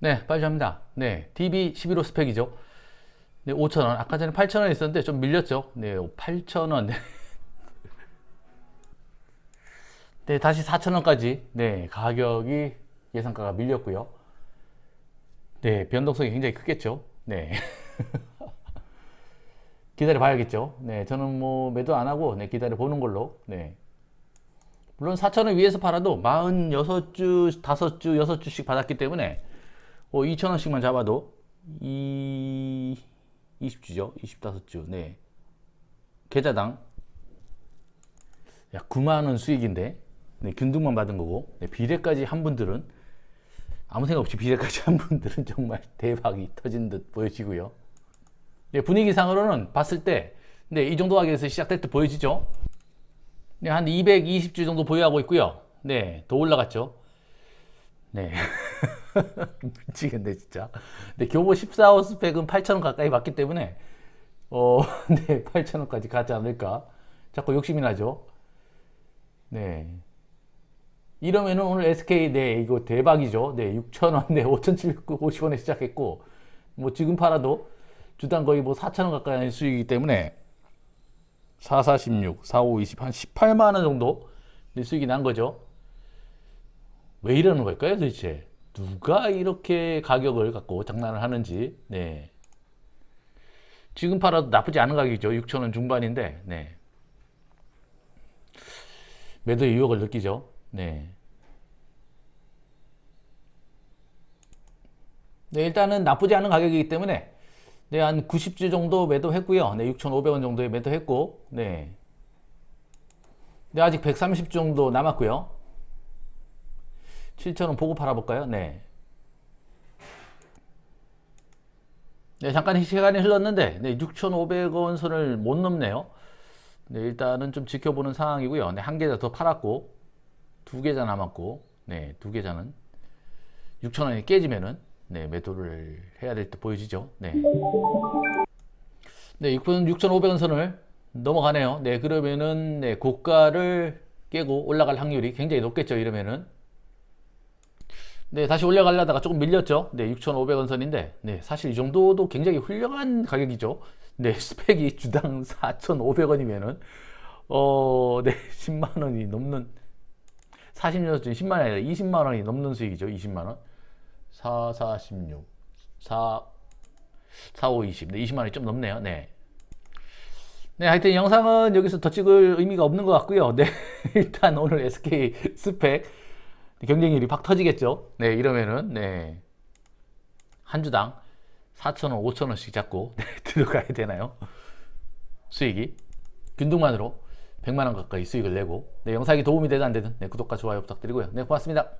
네, 빨리 합니다. 네, DB11호 스펙이죠. 네, 5,000원. 아까 전에 8,000원 있었는데 좀 밀렸죠. 네, 8,000원. 네. 네, 다시 4,000원까지. 네, 가격이 예상가가 밀렸고요. 네, 변동성이 굉장히 크겠죠. 네. 기다려 봐야겠죠. 네, 저는 뭐 매도 안 하고 네, 기다려 보는 걸로. 네. 물론 4,000원 위에서 팔아도 46주, 5주, 6주씩 받았기 때문에 어, 2,000원씩만 잡아도 이 20주죠. 25주. 네. 계좌당 야, 9만 원 수익인데. 네, 균등만 받은 거고. 네, 비례까지 한 분들은 아무 생각 없이 비례까지 한 분들은 정말 대박이 터진 듯 보여지고요. 네, 분위기상으로는 봤을 때 네, 이 정도 가격에서 시작될 때 보여지죠. 네, 한 220주 정도 보유하고 있고요. 네, 더 올라갔죠. 네. 미치겠네, 진짜. 네, 교보 14호 스펙은 8,000원 가까이 받기 때문에, 어, 네, 8,000원까지 가지 않을까. 자꾸 욕심이 나죠. 네. 이러면은 오늘 SK, 네, 이거 대박이죠. 네, 6,000원, 네, 5,750원에 시작했고, 뭐 지금 팔아도 주당 거의 뭐 4,000원 가까이 하는 수익이기 때문에, 4, 4, 16, 4, 5, 20, 한 18만원 정도 네, 수익이 난 거죠. 왜 이러는 걸까요, 도대체? 누가 이렇게 가격을 갖고 장난을 하는지, 네. 지금 팔아도 나쁘지 않은 가격이죠. 6천원 중반인데, 네. 매도 유혹을 느끼죠. 네. 네, 일단은 나쁘지 않은 가격이기 때문에, 네, 한 90주 정도 매도했고요. 네, 6,500원 정도에 매도했고, 네. 네, 아직 130주 정도 남았고요. 7,000원 보고 팔아볼까요? 네. 네, 잠깐 시간이 흘렀는데, 네, 6,500원 선을 못 넘네요. 네, 일단은 좀 지켜보는 상황이고요. 네, 한 계좌 더 팔았고, 두 계좌 남았고, 네, 두 계좌는 6,000원이 깨지면은, 네, 매도를 해야 될 때 보여지죠. 네. 네, 6,500원 선을 넘어가네요. 네, 그러면은, 네, 고가를 깨고 올라갈 확률이 굉장히 높겠죠, 이러면은. 네, 다시 올라가려다가 조금 밀렸죠. 네, 6,500원 선인데, 네, 사실 이 정도도 굉장히 훌륭한 가격이죠. 네, 스펙이 주당 4,500원이면은, 어, 네, 10만 원이 넘는, 40년 전 10만 원이 아니라 20만 원이 넘는 수익이죠. 20만 원. 4, 4, 16, 4, 4, 5, 20. 네, 20만 원이 좀 넘네요. 네. 네, 하여튼 영상은 여기서 더 찍을 의미가 없는 것 같고요. 네, 일단 오늘 SK 스펙 경쟁률이 팍 터지겠죠. 네, 이러면은 네. 한 주당 4,000원, 5,000원씩 잡고 네, 들어가야 되나요? 수익이 균등만으로 100만 원 가까이 수익을 내고 네, 영상이 도움이 되든 안 되든 네, 구독과 좋아요 부탁드리고요. 네, 고맙습니다.